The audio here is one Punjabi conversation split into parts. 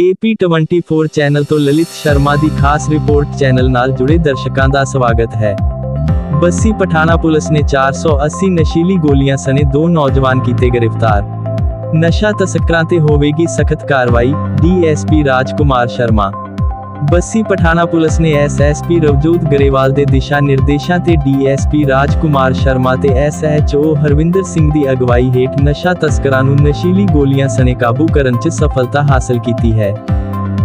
AP24 ਚੈਨਲ ਤੋਂ ਲਲਿਤ ਸ਼ਰਮਾ ਦੀ ਖਾਸ ਰਿਪੋਰਟ ਚੈਨਲ ਨਾਲ ਜੁੜੇ ਦਰਸ਼ਕਾਂ ਦਾ ਸਵਾਗਤ ਹੈ। ਬੱਸੀ ਪਠਾਣਾ ਪੁਲਿਸ ਨੇ 480 ਨਸ਼ੀਲੀ ਗੋਲੀਆਂ ਸਣੇ ਦੋ ਨੌਜਵਾਨ ਕੀਤੇ ਗ੍ਰਿਫਤਾਰ। ਨਸ਼ਾ ਤਸਕਰਾਂ ਤੇ ਹੋਵੇਗੀ ਸਖਤ ਕਾਰਵਾਈ ਡੀਐਸਪੀ ਰਾਜਕੁਮਾਰ ਸ਼ਰਮਾ। ਬੱਸੀ ਪਠਾਣਾ ਪੁਲਿਸ ਨੇ ਐਸਐਸਪੀ ਰਵਜੋਤ ਗਰੇਵਾਲ ਦੇ ਦਿਸ਼ਾ ਨਿਰਦੇਸ਼ਾਂ ਤੇ ਡੀਐਸਪੀ ਰਾਜਕੁਮਾਰ ਸ਼ਰਮਾ ਤੇ ਐਸਐਚਓ ਹਰਵਿੰਦਰ ਸਿੰਘ ਦੀ ਅਗਵਾਈ ਹੇਠ ਨਸ਼ਾ ਤਸਕਰਾਂ ਨੂੰ ਨਸ਼ੀਲੀ ਗੋਲੀਆਂ ਸਣੇ ਕਾਬੂ ਕਰਨ 'ਚ ਸਫਲਤਾ ਹਾਸਲ ਕੀਤੀ ਹੈ।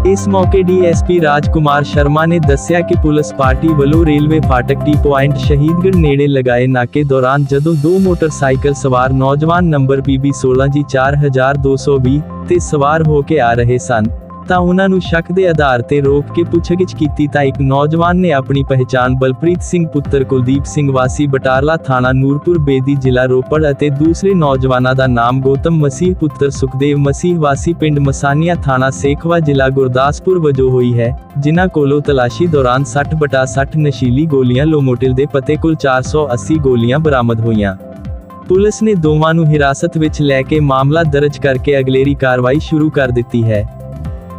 ਇਸ ਮੌਕੇ ਡੀਐਸਪੀ ਰਾਜਕੁਮਾਰ ਸ਼ਰਮਾ ਨੇ ਦੱਸਿਆ ਕਿ ਪੁਲਿਸ ਪਾਰਟੀ ਵੱਲੋਂ ਰੇਲਵੇ ਫਾਟਕ ਟੀ ਪੁਆਇੰਟ ਸ਼ਹੀਦਗੜ ਨੇੜੇ ਲਗਾਏ ਨਾਕੇ ਦੌਰਾਨ ਜਦੋਂ ਦੋ ਮੋਟਰਸਾਈਕਲ ਸਵਾਰ ਨੌਜਵਾਨ ਨੰਬਰ PB 16 ਜੀ 4220 ਤੇ ਸਵਾਰ ਹੋ ਕੇ ਆ ਰਹੇ ਸਨ ਤਾਂ ਉਹਨਾਂ ਨੂੰ ਸ਼ੱਕ ਦੇ ਆਧਾਰ ਤੇ ਰੋਕ ਕੇ ਪੁੱਛਗਿੱਛ ਕੀਤੀ ਤਾਂ ਇੱਕ ਨੌਜਵਾਨ ਨੇ ਆਪਣੀ ਪਹਿਚਾਣ ਬਲਪ੍ਰੀਤ ਸਿੰਘ ਪੁੱਤਰ ਕੁਲਦੀਪ ਸਿੰਘ ਵਾਸੀ ਬਟਾਰਲਾ ਥਾਣਾ ਨੂਰਪੁਰ ਬੇਦੀ ਜ਼ਿਲ੍ਹਾ ਰੋਪੜ ਅਤੇ ਦੂਸਰੇ ਨੌਜਵਾਨਾਂ ਦਾ ਨਾਮ ਗੋਤਮ ਮਸੀਹ ਪੁੱਤਰ ਸੁਖਦੇਵ ਮਸੀਹ ਵਾਸੀ ਪਿੰਡ ਮਸਾਨੀਆਂ ਥਾਣਾ ਸੇਖਵਾ ਜ਼ਿਲ੍ਹਾ ਗੁਰਦਾਸਪੁਰ ਵਜੋਂ ਹੋਈ ਹੈ, ਜਿਨ੍ਹਾਂ ਕੋਲੋਂ ਤਲਾਸ਼ੀ ਦੌਰਾਨ 60 ਬਟਾ 60 ਨਸ਼ੀਲੀ ਗੋਲੀਆਂ ਲੋਮੋਟਿਲ ਦੇ ਪਤੇ ਕੁਲ 480 ਗੋਲੀਆਂ ਬਰਾਮਦ ਹੋਈਆਂ। ਪੁਲਿਸ ਨੇ ਦੋਵਾਂ ਨੂੰ ਹਿਰਾਸਤ ਵਿੱਚ ਲੈ ਕੇ ਮਾਮਲਾ ਦਰਜ ਕਰਕੇ ਅਗਲੇਰੀ ਕਾਰਵਾਈ ਸ਼ੁਰੂ ਕਰ ਦਿੱਤੀ ਹੈ।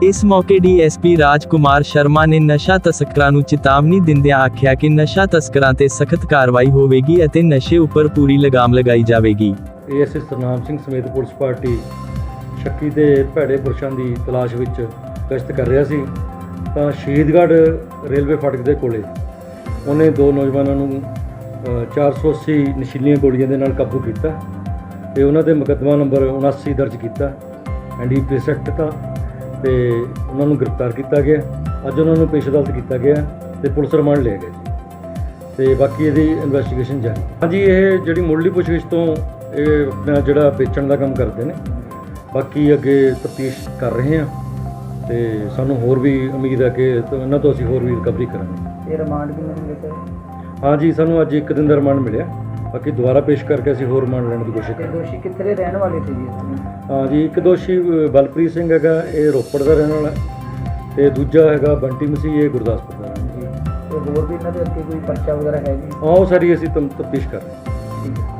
ਇਸ ਮੌਕੇ ਡੀਐਸਪੀ ਰਾਜਕੁਮਾਰ ਸ਼ਰਮਾ ਨੇ ਨਸ਼ਾ ਤਸਕਰਾਂ ਨੂੰ ਚੇਤਾਵਨੀ ਦਿੰਦਿਆਂ ਆਖਿਆ ਕਿ ਨਸ਼ਾ ਤਸਕਰਾਂ ਤੇ ਸਖਤ ਕਾਰਵਾਈ ਹੋਵੇਗੀ ਅਤੇ ਨਸ਼ੇ ਉੱਪਰ ਪੂਰੀ ਲਗਾਮ ਲਗਾਈ ਜਾਵੇਗੀ। ਏਐਸਏ ਸਰਨਾਮ ਸਿੰਘ ਸਮੇਤ ਪੁਲਿਸ ਪਾਰਟੀ ਸ਼ੱਕੀ ਦੇ ਭੈੜੇ ਪੁਰਸ਼ਾਂ ਦੀ ਤਲਾਸ਼ ਵਿੱਚ ਗਸ਼ਤ ਕਰ ਰਿਹਾ ਸੀ ਤਾਂ ਸ਼ਹੀਦਗੜ੍ਹ ਰੇਲਵੇ ਫਾਟਕ ਦੇ ਕੋਲੇ ਉਹਨੇ ਦੋ ਨੌਜਵਾਨਾਂ ਨੂੰ ਅ, 480 ਨਸ਼ੀਲੀਆਂ ਗੋਲੀਆਂ ਦੇ ਨਾਲ ਕਾਬੂ ਕੀਤਾ ਤੇ ਉਹਨਾਂ ਦੇ ਮੁਕੱਦਮਾ ਨੰਬਰ 79 ਦਰਜ ਕੀਤਾ ਐਂਡੀ ਐਕਟ ਦਾ ਤੇ ਉਹਨਾਂ ਨੂੰ ਗ੍ਰਿਫਤਾਰ ਕੀਤਾ ਗਿਆ। ਅੱਜ ਉਹਨਾਂ ਨੂੰ ਪੇਸ਼ ਅਦਾਲਤ ਕੀਤਾ ਗਿਆ ਤੇ ਪੁਲਿਸ ਰਿਮਾਂਡ ਲਿਆ ਗਿਆ ਜੀ। ਤੇ ਬਾਕੀ ਇਹਦੀ ਇਨਵੈਸਟੀਗੇਸ਼ਨ ਜਾਰੀ। ਹਾਂਜੀ ਇਹ ਜਿਹੜੀ ਮੁੱਢਲੀ ਪੁੱਛਗਿੱਛ ਤੋਂ ਇਹ ਆਪਣਾ ਜਿਹੜਾ ਵੇਚਣ ਦਾ ਕੰਮ ਕਰਦੇ ਨੇ ਬਾਕੀ ਅੱਗੇ ਤਫਤੀਸ਼ ਕਰ ਰਹੇ ਹਾਂ ਤੇ ਸਾਨੂੰ ਹੋਰ ਵੀ ਉਮੀਦ ਹੈ ਕਿ ਇਹਨਾਂ ਤੋਂ ਅਸੀਂ ਹੋਰ ਵੀ ਰਿਕਵਰੀ ਕਰਾਂਗੇ। ਇਹ ਰਿਮਾਂਡ ਕਿੰਨੇ ਦਿੱਤਾ ਹਾਂਜੀ ਸਾਨੂੰ ਅੱਜ ਇੱਕ ਦਿਨ ਦਾ ਰਿਮਾਂਡ ਮਿਲਿਆ। ਬਾਕੀ ਦੁਬਾਰਾ ਪੇਸ਼ ਕਰਕੇ ਅਸੀਂ ਹੋਰ ਰਿਮਾਂਡ ਲੈਣ ਦੀ ਕੋਸ਼ਿਸ਼ ਤੇ ਕਰਾਂਗੇ। ਦੋਸ਼ੀ ਕਿੱਥੇ ਦੇ ਰਹਿਣ ਵਾਲੇ ਸੀ ਜੀ? ਇਸ ਹਾਂਜੀ ਇੱਕ ਦੋਸ਼ੀ ਅ, ਬਲਪ੍ਰੀਤ ਸਿੰਘ ਹੈਗਾ ਇਹ ਰੋਪੜ ਦਾ ਰਹਿਣ ਵਾਲਾ। ਹੈ ਤੇ ਦੂਜਾ ਹੈਗਾ ਬੰਟੀ ਮਸੀਹ ਇਹ ਗੁਰਦਾਸਪੁਰ ਦਾ ਰਹਿਣ ਵਾਲਾ। ਹੈ। ਤੇ ਹੋਰ ਵੀ ਇਹਨਾਂ ਦੇ ਅੱਗੇ ਕੋਈ ਪਰਚਾ ਵਗੈਰਾ ਹੈ ਜੀ? ਹਾਂ ਉਹ ਸਾਰੀ ਅਸੀਂ ਤਫਤੀਸ਼ ਕਰ ਰਹੇ ਹਾਂ। ਠੀਕ ਹੈ।